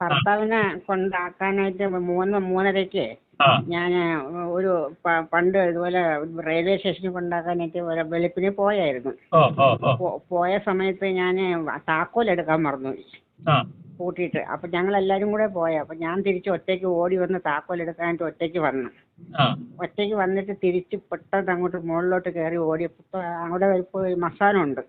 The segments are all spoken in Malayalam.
ഭർത്താവിനെ കൊണ്ടാക്കാനായിട്ട് മൂന്ന് മൂന്നരയ്ക്ക് ഞാൻ ഒരു പണ്ട് ഇതുപോലെ റെയിൽവേ സ്റ്റേഷനിൽ കൊണ്ടാക്കാനായിട്ട് ഒരു വെളുപ്പിന് പോയായിരുന്നു. പോയ സമയത്ത് ഞാൻ താക്കോൽ എടുക്കാൻ മറന്നുപോയി ആ. കൂട്ടിയിട്ട്. അപ്പൊ ഞങ്ങൾ എല്ലാരും കൂടെ പോയ. അപ്പൊ ഞാൻ തിരിച്ച് ഒറ്റയ്ക്ക് ഓടി വന്ന് താക്കോൽ എടുക്കാനായിട്ട് ഒറ്റയ്ക്ക് വന്നു. ഒറ്റയ്ക്ക് വന്നിട്ട് തിരിച്ച് പെട്ടെന്ന് അങ്ങോട്ട് മുകളിലോട്ട് കയറി ഓടി. അവിടെ ഒരു മസാനുണ്ട്.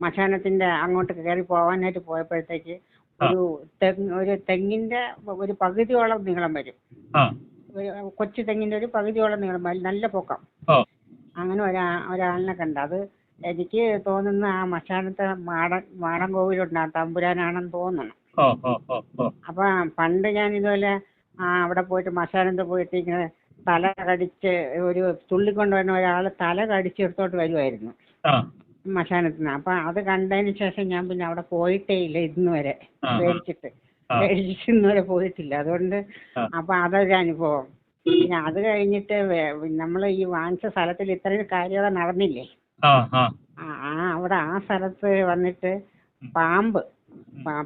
മശാനത്തിന്റെ അങ്ങോട്ട് കയറി പോവാനായിട്ട് പോയപ്പോഴത്തേക്ക് ഒരു തെങ്ങ് ഒരു തെങ്ങിന്റെ ഒരു പകുതിയോളം നീളം വരും. ഒരു കൊച്ചു തെങ്ങിന്റെ ഒരു പകുതിയോളം നീളം വരും. നല്ല പൊക്കം. അങ്ങനെ ഒരാ ഒരാളിനെ കണ്ട്. അത് എനിക്ക് തോന്നുന്ന ആ മശാനത്തെ മാട മാടൻ കോവിലുണ്ട്. ആ തമ്പുരാനാണെന്ന് തോന്നണം. അപ്പൊ പണ്ട് ഞാൻ ഇതുപോലെ ആ അവിടെ പോയിട്ട് മശാനത്ത് പോയിട്ട് ഇങ്ങനെ തല കടിച്ച് ഒരു തുള്ളിക്കൊണ്ടുവരുന്ന ഒരാൾ തല കടിച്ചെടുത്തോട്ട് വരുമായിരുന്നു ആ മശാനത്തിൽ നിന്ന് അപ്പൊ അത് കണ്ടതിന് ശേഷം ഞാൻ പിന്നെ അവിടെ പോയിട്ടേ ഇല്ല ഇന്ന് വരെ. മേടിച്ചിട്ട് മേടിച്ചിട്ട് ഇന്ന് വരെ പോയിട്ടില്ല. അതുകൊണ്ട്. അപ്പൊ അതൊരു അനുഭവം. പിന്നെ അത് കഴിഞ്ഞിട്ട് നമ്മൾ ഈ വാങ്ങിച്ച സ്ഥലത്തിൽ ഇത്രയും കാര്യങ്ങൾ നടന്നില്ലേ? ആ അവിടെ ആ സ്ഥലത്ത് വന്നിട്ട് പാമ്പ്.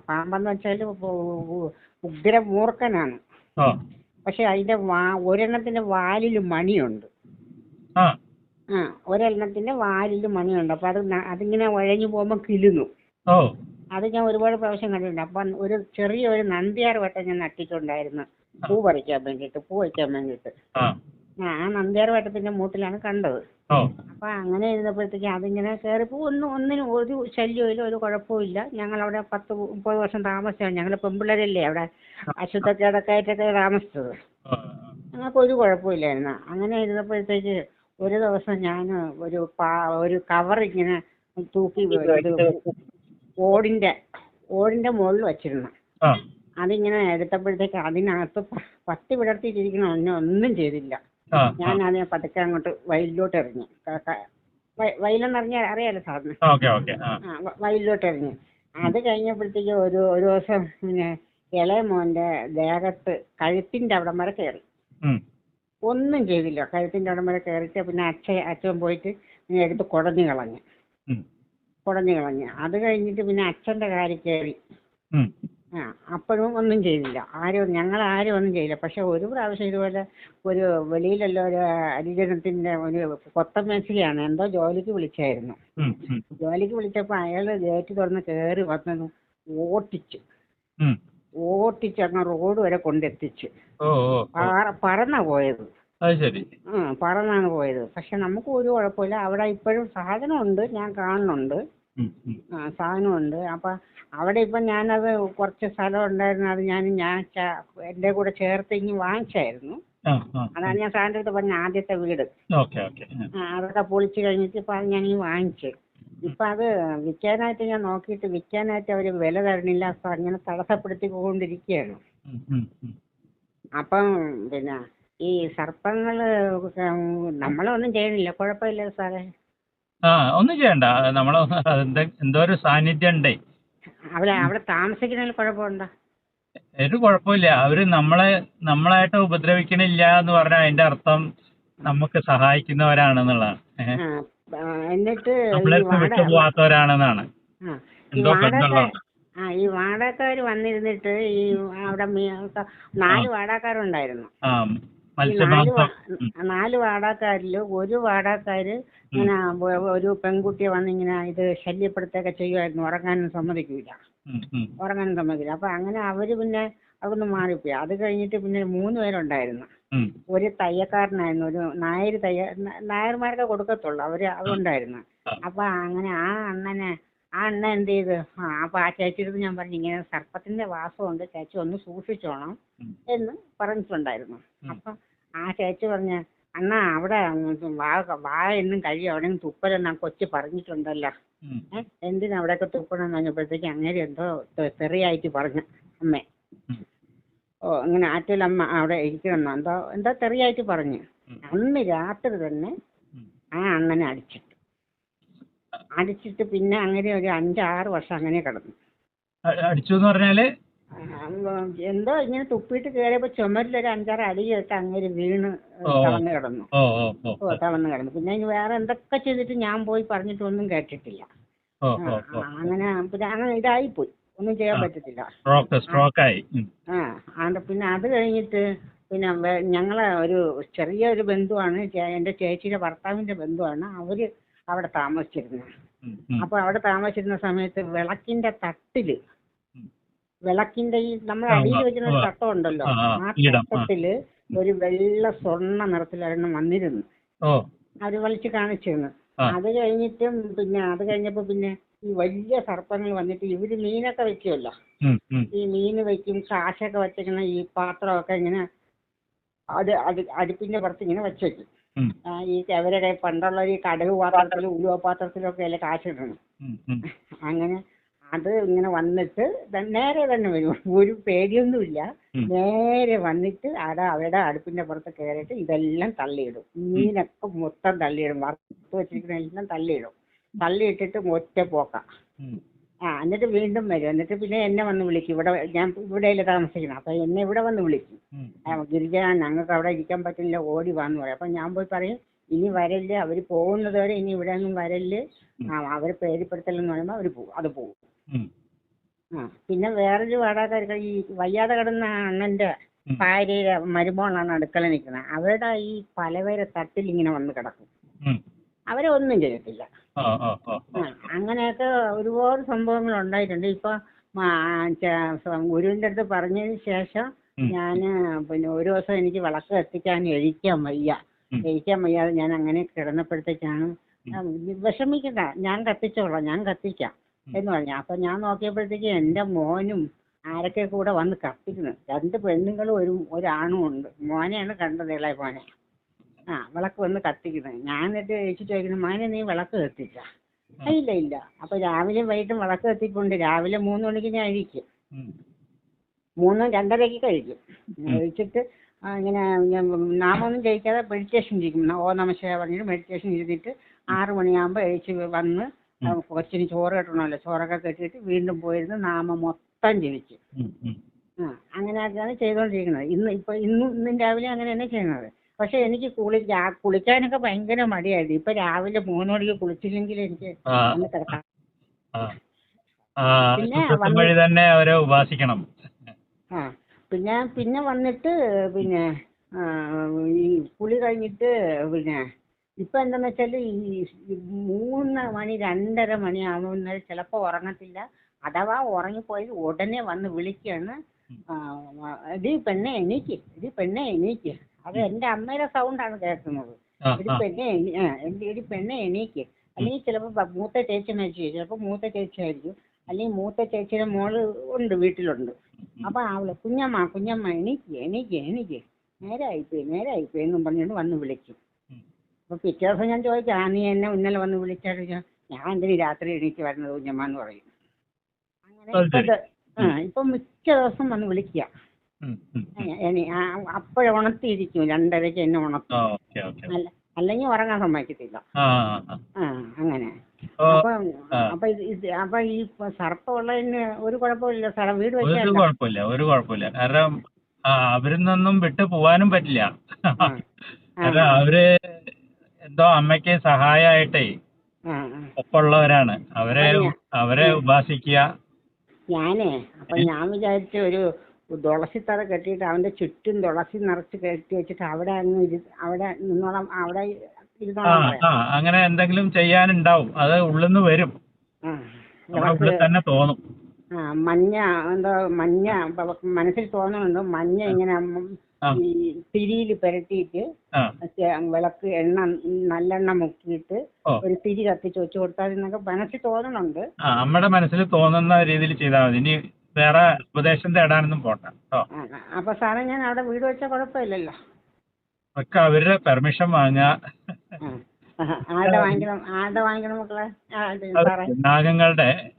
പാമ്പെന്ന് വെച്ചാൽ ഉഗ്ര മൂർഖനാണ് പക്ഷെ അതിന്റെ വാ ഒരെണ്ണത്തിന്റെ വാലിൽ മണിയുണ്ട്. ആ ആ ഒരെണ്ണത്തിന്റെ വാലിൽ മണിയുണ്ട്. അപ്പൊ അത് ന- അതിങ്ങനെ ഉഴഞ്ഞു പോകുമ്പോ കിലുന്നു ഓ. അത് ഞാൻ ഒരുപാട് പ്രാവശ്യം കണ്ടിട്ടുണ്ട്. അപ്പൊ ഒരു ചെറിയ ഒരു നന്ദിയാർ വട്ടം ഞാൻ നട്ടിട്ടുണ്ടായിരുന്നു. പൂ പറിക്കാൻ വേണ്ടിയിട്ട് പൂ വയ്ക്കാൻ വേണ്ടിയിട്ട്. ആ. ആ ആ നന്ദിയാർ വട്ടത്തിന്റെ മൂട്ടിലാണ് കണ്ടത്. ഓ. അപ്പൊ അങ്ങനെ ഇരുന്നപ്പോഴത്തേക്ക് അതിങ്ങനെ കയറിപ്പോ ഒന്നും ഒന്നിനും ഒരു ശല്യമില്ല ഒരു കുഴപ്പമില്ല ഞങ്ങൾ അവിടെ പത്ത് മുപ്പത് വർഷം താമസിച്ചാണ്. ഞങ്ങൾ പെമ്പിള്ളേരല്ലേ അവിടെ അശുദ്ധക്കേടൊക്കെ ആയിട്ടൊക്കെ താമസിച്ചത്. ആ, ഞങ്ങൾക്ക് ഒരു കുഴപ്പമില്ലായിരുന്നു അങ്ങനെ ഇരുന്നപ്പോഴത്തേക്ക് ഒരു ദിവസം ഞാൻ ഒരു പാ ഒരു കവർ ഇങ്ങനെ തൂക്കി ഇത് ഓടിന്റെ ഓടിന്റെ മുകളിൽ വെച്ചിരുന്നു അതിങ്ങനെ എടുത്തപ്പോഴത്തേക്ക് അതിനകത്ത് പത്തി വിടർത്തിയിട്ടിരിക്കണ ഒന്നും ഒന്നും ചെയ്തില്ല. ഞാൻ അതിനെ പതുക്കെ അങ്ങോട്ട് വയലിലോട്ട് ഇറങ്ങി ക- ക- വയ- വയലെന്ന് അറിഞ്ഞാൽ അറിയാലോ സാറിന്? വയലിലോട്ട് ഇറങ്ങി അത് കഴിഞ്ഞപ്പോഴത്തേക്ക് ഒരു ഒരു ദിവസം പിന്നെ ഇളയ മോന്റെ ദേഹത്ത് കഴുത്തിന്റെ അവിടം വരെ കയറി. ഒന്നും ചെയ്തില്ല. കഴുത്തിന്റെ അവിടം വരെ കയറിയിട്ട് പിന്നെ അച്ഛൻ അച്ഛൻ പോയിട്ട് എടുത്ത് കുടഞ്ഞു കളഞ്ഞു. കുടഞ്ഞു കളഞ്ഞു. അത് കഴിഞ്ഞിട്ട് പിന്നെ അച്ഛന്റെ കാര്യം കയറി. ആ അപ്പോഴും ഒന്നും ചെയ്തില്ല. ആരും ഞങ്ങൾ ആരും ഒന്നും ചെയ്തില്ല പക്ഷെ ഒരു പ്രാവശ്യം ഇതുപോലെ ഒരു വെളിയിലുള്ള ഒരു ഹരിജനത്തിന്റെ ഒരു കൊത്ത കൊത്തമേശികയാണ് എന്തോ ജോലിക്ക് വിളിച്ചായിരുന്നു. ജോലിക്ക് വിളിച്ചപ്പോൾ അയാൾ ഗേറ്റ് തുറന്ന് കയറി വന്നത് ഓട്ടിച്ചു. ഓട്ടിച്ച് അങ്ങ് റോഡ് വരെ കൊണ്ടെത്തിച്ച്. ഓ ഓ പറന്നാ പോയത്. അത് ശരി. പറന്നാണ് പോയത്. പക്ഷെ നമുക്ക് ഒരു കുഴപ്പമില്ല. അവിടെ ഇപ്പോഴും സാധനമുണ്ട്. ഞാൻ കാണുന്നുണ്ട്. സാധനം ഉണ്ട് ആ സാധനമുണ്ട്. അപ്പൊ അവിടെ ഇപ്പൊ ഞാനത് കുറച്ച് സ്ഥലം ഉണ്ടായിരുന്നു. അത് ഞാൻ ഞാൻ എന്റെ കൂടെ ചേർത്ത് ഇനി വാങ്ങിച്ചായിരുന്നു. അതാണ് ഞാൻ സാറിന്റെ അടുത്ത് പറഞ്ഞ ആദ്യത്തെ വീട്. അതൊക്കെ പൊളിച്ചു കഴിഞ്ഞിട്ട് ഇപ്പൊ അത് ഞാൻ ഈ വാങ്ങിച്ചു. ഇപ്പൊ അത് വിൽക്കാനായിട്ട് ഞാൻ നോക്കിയിട്ട് വിൽക്കാനായിട്ട് അവർ വില തരണില്ല. സാർ അങ്ങനെ തടസ്സപ്പെടുത്തി കൊണ്ടിരിക്കുകയാണ് ഉം, ഉം, ഉം. അപ്പം പിന്നെ ഈ സർപ്പങ്ങൾ നമ്മളൊന്നും ചെയ്യണില്ല. കുഴപ്പമില്ല സാറേ. ആ ഒന്നും ചെയ്യണ്ട. നമ്മളെ എന്തോ ഒരു സാന്നിധ്യം ഉണ്ടേ. അവിടെ അവിടെ താമസിക്കുന്നതിൽ കുഴപ്പമുണ്ടോ? ഒരു കുഴപ്പമില്ല. അവർ നമ്മളെ നമ്മളായിട്ട് ഉപദ്രവിക്കണില്ല എന്ന് പറഞ്ഞാൽ അതിന്റെ അർത്ഥം നമുക്ക് സഹായിക്കുന്നവരാണെന്നുള്ളതാണ്. എന്നിട്ട് നമ്മളെ വിട്ടുപോകാത്തവരാണെന്നാണ് എന്തോ വാടക ബന്ധമുള്ളതാണ് ആ ഈ വാടകക്കാർ വന്നിരുന്നിട്ട് ഈ അവിടെ മീ- നാല് വാടകക്കാരുണ്ടായിരുന്നു. ആ ഈ നാല് മത്സ്യമാംസം വാ- നാല് വാടകക്കാരിൽ ഒരു വാടകക്കാര് ഇങ്ങനെ ഒരു പെൺകുട്ടിയെ വന്ന് ഇങ്ങനെ ഇത് ശല്യപ്പെടുത്തൊക്കെ ചെയ്യുമായിരുന്നു. ഉറങ്ങാനും സമ്മതിക്കില്ല ഉം, ഉം. ഉറങ്ങാനും സമ്മതിക്കില്ല അപ്പൊ അങ്ങനെ അവർ പിന്നെ അവിടുന്ന് മാറിപ്പോയി. അത് കഴിഞ്ഞിട്ട് പിന്നെ മൂന്ന് പേരുണ്ടായിരുന്നു. ഉം. ഒരു തയ്യക്കാരനായിരുന്നു. ഒരു നായർ തയ്യ നായർമാരൊക്കെ നായർമാർക്ക് കൊടുക്കത്തുള്ളൂ. അവർ അതുണ്ടായിരുന്നു. ആ. അപ്പൊ അങ്ങനെ ആ അണ്ണനെ ആ അണ്ണൻ എന്ത് ചെയ്ത്? ആ അപ്പൊ ആ ചേച്ചിയുടെ ഞാൻ പറഞ്ഞു ഇങ്ങനെ സർപ്പത്തിന്റെ വാസമുണ്ട് ചേച്ചി ഒന്ന് സൂക്ഷിച്ചോണം എന്ന് പറഞ്ഞിട്ടുണ്ടായിരുന്നു. അപ്പൊ ആ ചേച്ചി പറഞ്ഞ അണ്ണാ അവിടെ വാ വാ എന്നും കഴിയും അവിടെ തുപ്പലെന്നാ കൊച്ചു പറഞ്ഞിട്ടുണ്ടല്ലോ. എന്തിനാ അവിടെയൊക്കെ തുപ്പണമെന്ന് പറഞ്ഞപ്പോഴത്തേക്ക് അങ്ങനെ എന്തോ തെറിയായിട്ട് പറഞ്ഞു അമ്മേ. ഓ ഇങ്ങനെ ആറ്റിലമ്മ അവിടെ ഇരിക്കണം എന്തോ എന്തോ തെറിയായിട്ട് പറഞ്ഞു. അന്ന് രാത്രി തന്നെ ആ അണ്ണനെ അടിച്ചിട്ട് അടിച്ചിട്ട് പിന്നെ അങ്ങനെ ഒരു അഞ്ചാറ് വർഷം അങ്ങനെ കിടന്നു. അടിച്ചു എന്ന് പറഞ്ഞാൽ? എന്തോ ഇങ്ങനെ തുപ്പിയിട്ട് കയറിയപ്പോ ചുമരിലൊരു അഞ്ചാറ് അടി കേട്ട് അങ്ങനെ വീണ് ഓ. തളർന്ന് കിടന്നു. ഓ തളർന്ന് കിടന്നു. പിന്നെ ഇനി വേറെ എന്തൊക്കെ ചെയ്തിട്ട് ഞാൻ പോയി പറഞ്ഞിട്ടൊന്നും കേട്ടിട്ടില്ല. അങ്ങനെ പിന്നെ അങ്ങനെ ഇതായി പോയി ഒന്നും ചെയ്യാൻ പറ്റത്തില്ല. ആ അത് പിന്നെ അത് കഴിഞ്ഞിട്ട് പിന്നെ ഞങ്ങളെ ഒരു ചെറിയ ഒരു ബന്ധുവാണ് എന്റെ ചേച്ചിയുടെ ഭർത്താവിന്റെ ബന്ധുവാണ്. അവർ അവിടെ താമസിച്ചിരുന്നത്. അപ്പൊ അവിടെ താമസിച്ചിരുന്ന സമയത്ത് വിളക്കിന്റെ തട്ടിൽ വിളക്കിന്റെ ഈ നമ്മൾ അടിയിൽ വെക്കുന്ന ഒരു. തട്ടം ഉണ്ടല്ലോ ആ. തട്ടത്തിൽ ഒരു വെള്ള സ്വർണ നിറത്തിലൊരെണ്ണം വന്നിരുന്നു അവർ വലിച്ചു കാണിച്ചിരുന്നു. അത് കഴിഞ്ഞിട്ടും പിന്നെ അത് കഴിഞ്ഞപ്പോ പിന്നെ ഈ വലിയ സർപ്പങ്ങൾ വന്നിട്ട് ഇവർ മീനൊക്കെ വെക്കുമല്ലോ. ഈ മീന് വെക്കും കാശൊക്കെ വെച്ചിങ്ങനെ ഈ പാത്രമൊക്കെ ഇങ്ങനെ അത് അടി അടുപ്പിന്റെ പുറത്ത് ഇങ്ങനെ വെച്ചേക്കും ഈ അവരുടെ പണ്ടുള്ള ഈ കടുക് പാത്രത്തിലും ഉലുവ പാത്രത്തിലൊക്കെ അല്ലേ കാശിടണം. ഉം, ഉം. അങ്ങനെ അത് ഇങ്ങനെ വന്നിട്ട് നേരെ തന്നെ വരും. ഒരു പേടിയൊന്നുമില്ല. നേരെ വന്നിട്ട് അവിടെ അവരുടെ അടുപ്പിന്റെ പുറത്ത് കയറിയിട്ട് ഇതെല്ലാം തള്ളിയിടും. മീനൊക്കെ മൊത്തം തള്ളിയിടും. വറുത്ത് വെച്ചിരിക്കുന്ന എല്ലാം തള്ളിയിടും. തള്ളിയിട്ടിട്ട് ഒറ്റ പോക്ക. ആ എന്നിട്ട് വീണ്ടും വരും. എന്നിട്ട് പിന്നെ എന്നെ വന്ന് വിളിക്കും. ഇവിടെ ഞാൻ ഇവിടെയല്ലേ താമസിക്കുന്നത് അപ്പൊ എന്നെ ഇവിടെ വന്ന് വിളിക്കും. ആ, ഗിരിജ ഞങ്ങൾക്ക് അവിടെ ഇരിക്കാൻ പറ്റില്ല. ഓടി വാന്ന് പറയും. അപ്പൊ ഞാൻ പോയി പറയും ഇനി വരല്ല് അവർ പോകുന്നത് വരെ ഇനി ഇവിടെ ഒന്നും വരല്ല്. ആ അവർ പേടിപ്പെടുത്തലെന്ന് പറയുമ്പോൾ അവർ പോകും. അത് പോകും. ഉം. ആ പിന്നെ വേറൊരു വാടാക്കാർക്ക് ഈ വയ്യാതെ കിടന്ന അണ്ണന്റെ ഉം. ഭാര്യയുടെ മരുമോളാണ് അടുക്കള നിൽക്കുന്നത്. അവരുടെ ഈ പലവരെ തട്ടിൽ ഇങ്ങനെ വന്ന് കിടക്കും. ഉം. അവരെ ഒന്നും ചെയ്യത്തില്ല. അങ്ങനെയൊക്കെ ഒരുപാട് സംഭവങ്ങൾ ഉണ്ടായിട്ടുണ്ട്. ഇപ്പൊ ഗുരുവിന്റെ അടുത്ത് പറഞ്ഞതിന് ശേഷം ഞാൻ ഞാൻ പിന്നെ ഒരു ദിവസം എനിക്ക് വിളക്ക് കത്തിക്കാൻ എഴിക്കാൻ വയ്യ. എഴിക്കാൻ വയ്യാതെ ഞാൻ അങ്ങനെ കിടന്നപ്പോഴത്തേക്കാണ് വിഷമിക്കണ്ട. ഞാൻ കത്തിച്ചോളാം ഞാൻ കത്തിക്കാം എന്ന് പറഞ്ഞു. അപ്പൊ ഞാൻ നോക്കിയപ്പോഴത്തേക്ക് എന്റെ മോനും ആരൊക്കെ കൂടെ വന്ന് കത്തിക്കുന്നു. രണ്ട് പെണ്ണുങ്ങളും ഒരു ഒരാണും ഉണ്ട്. മോനെയാണ് കണ്ടത് ഇളയ മോനെ. ആ വിളക്ക് വന്ന് കത്തിക്കുന്നത് ഞാൻ എന്നിട്ട് ചേച്ചി ചോദിക്കുന്നു മോനെ നീ വിളക്ക് കത്തിച്ച? ഇല്ല ഇല്ല. അപ്പൊ രാവിലെ വൈകിട്ടും വിളക്ക് കത്തിക്കൊണ്ട് രാവിലെ മൂന്ന് മണിക്ക് ഞാൻ കഴിക്കും മൂന്നും രണ്ടരയ്ക്ക് കഴിക്കും. കഴിച്ചിട്ട് ഇങ്ങനെ നാമൊന്നും ജയിക്കാതെ മെഡിറ്റേഷൻ ചെയ്യും ഓ നമശേ പറഞ്ഞിട്ട് മെഡിറ്റേഷൻ ചെയ്തിട്ട് ആറ് മണിയാകുമ്പോൾ എഴുച്ച് വന്ന് കൊച്ചിന് ചോറ് കെട്ടണമല്ലോ. ചോറൊക്കെ കെട്ടിയിട്ട് വീണ്ടും പോയിരുന്ന് നാമം മൊത്തം ഉം. ആ അങ്ങനെയൊക്കെയാണ് ചെയ്തുകൊണ്ടിരിക്കുന്നത് ഇന്ന് ഇപ്പൊ ഇന്നും ഇന്നും രാവിലെ അങ്ങനെ തന്നെ ചെയ്യുന്നത്. പക്ഷെ എനിക്ക് കുളി കുളിക്കാനൊക്കെ ഭയങ്കര മടിയായിരുന്നു. ഇപ്പൊ രാവിലെ മൂന്ന് മണിക്ക് കുളിച്ചില്ലെങ്കിൽ എനിക്ക് ഒന്ന് കിടക്കാം പിന്നെ തന്നെ അവരെ ഉപാസിക്കണം. ആ. പിന്നെ പിന്നെ വന്നിട്ട് പിന്നെ ഈ കുളി കഴിഞ്ഞിട്ട് പിന്നെ ഇപ്പൊ എന്താന്ന് വെച്ചാൽ ഈ മൂന്ന് മണി രണ്ടര മണി ആകുമ്പോൾ ചിലപ്പോ ഉറങ്ങത്തില്ല. അഥവാ ഉറങ്ങിപ്പോയി ഉടനെ വന്ന് വിളിക്കാണ്. എടി പെണ്ണെ എണീക്ക് എടി പെണ്ണെ എണീക്ക്. അത് എന്റെ അമ്മയുടെ സൗണ്ടാണ് കേൾക്കുന്നത്. ഒരു പെണ്ണെ എണീ- ആ, എടി പെണ്ണെ എണീക്ക്. അല്ലെങ്കിൽ ചിലപ്പോൾ മൂത്ത ചേച്ചി മരിച്ചു ചിലപ്പോൾ മൂത്ത ചേച്ചി ആയിരിക്കും. അല്ലെങ്കിൽ മൂത്ത ചേച്ചിയുടെ മോൾ ഉണ്ട് വീട്ടിലുണ്ട്. അപ്പൊ അവൾ കുഞ്ഞമ്മ കുഞ്ഞമ്മ എണീക്ക് എണീക്ക് എണീക്ക്. നേരായിപ്പോയി നേരായിപ്പോയി എന്നും പറഞ്ഞുകൊണ്ട് വന്ന് വിളിക്കും ഉം. അപ്പൊ പിറ്റേ ദിവസം ഞാൻ ചോദിച്ചു "ആ, നീ എന്നെ ഇന്നലെ വന്ന് വിളിച്ചാൽ ഞാൻ എന്തിനു രാത്രി എണീറ്റ് വരുന്നത് കുഞ്ഞമ്മ? എന്ന് പറയും. അങ്ങനെ അത് ഇപ്പൊ ആ ഇപ്പൊ മിക്ക ദിവസം വന്ന് വിളിക്കുക. അപ്പോഴെ ഉണർത്തിയിരിക്കും രണ്ടരയ്ക്ക് എന്നെ ഉണർത്തും. അല്ലെങ്കിൽ ഉറങ്ങാൻ സമ്മതിക്കത്തില്ല. അങ്ങനെ. അപ്പൊ അപ്പൊ ഇത് അപ്പൊ ഈ സർപ്പമുള്ളതിന് ഒരു കുഴപ്പമില്ല സാറേ വീട് ഒരു വെച്ചാൽ കുഴപ്പമില്ല ഒരു കുഴപ്പമില്ല. കാരണം അവരിൽ നിന്നും വിട്ടു പോവാനും പറ്റില്ല. കാരണം അവർ എന്തോ അമ്മയ്ക്ക് സഹായമായിട്ടേ ആ. അവരെ അവരെ ഉപാസിക്കുക. ഞാനേ അപ്പൊ ഞാൻ വിചാരിച്ച ഒരു തുളസി തറ കെട്ടിയിട്ട് അവന്റെ ചുറ്റും തുളസി നിറച്ച് കെട്ടി വെച്ചിട്ട് അവിടെ അങ്ങ് ഇരു അവിടെ നിന്നോളം അവിടെ ആ ഇരുന്നോളം പറയാം. ആ അങ്ങനെ എന്തെങ്കിലും ചെയ്യാനുണ്ടാവും. അത് ഉള്ളിൽ നിന്ന് വരും. ഉള്ളിൽ തന്നെ തോന്നും. ആ മഞ്ഞ എന്തോ മഞ്ഞ മനസ്സിൽ തോന്നുന്നുണ്ട്. മഞ്ഞ ഇങ്ങനെ ഈ തിരിയിൽ പുരട്ടിയിട്ട് വിളക്ക് എണ്ണ നല്ലെണ്ണ മുക്കിയിട്ട് ഒരു തിരി കത്തിച്ച് വെച്ച് കൊടുത്താൽ എന്നൊക്കെ മനസ്സിൽ തോന്നുന്നുണ്ട്. നമ്മുടെ മനസ്സിൽ തോന്നുന്ന രീതിയിൽ ചെയ്താൽ മതി. ഇനി വേറെ ഉപദേശം തേടാനൊന്നും പോണ്ട കേട്ടോ. അപ്പൊ സാറേ ഞാൻ അവിടെ വീട് വെച്ചാൽ കുഴപ്പമില്ലല്ലോ. ഒക്കെ അവരുടെ പെർമിഷൻ വാങ്ങ. നാഗങ്ങളുടെ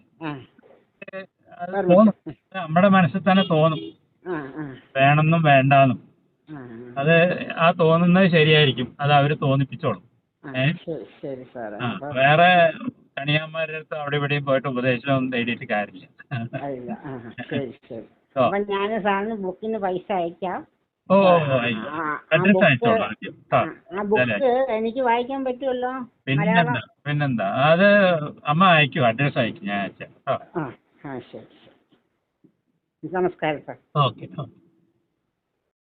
നമ്മുടെ മനസ്സിൽ തന്നെ തോന്നും. വേണമെന്നും വേണ്ടാന്നും. അത് ആ തോന്നുന്നത് ശരിയായിരിക്കും. അത് അവർ തോന്നിപ്പിച്ചോളും. ആ, ഏ? ശരി ശരി സാറേ. ആ വേറെ കണിയാന്മാരുടെ അടുത്ത് അവിടെ ഇവിടെയും പോയിട്ട് ഉപദേശമൊന്നും തേടിയിട്ട് കാര്യമില്ല. അതില്ല ആ ശരി ശരി. ഓ. അപ്പൊ ഞാൻ സാറിന് ബുക്കിന് പൈസ അയക്കാം. ഓ ആ, ആയിക്കോട്ടെ ആ, ആ അഡ്രസ് ബുക്ക് അയച്ചോളൂ ആദ്യം. ആ, ആ ബുക്ക് എനിക്ക് വായിക്കാൻ പറ്റുമല്ലോ? പിന്നെന്താ? മലയാളം? പിന്നെന്താ? അത് അമ്മ അയക്കും അഡ്രസ് അയക്കും ഞാൻ അയച്ചാ. കേട്ടോ ആ ആ ശരി ശരി. നമസ്കാരം സാർ. Okay okay.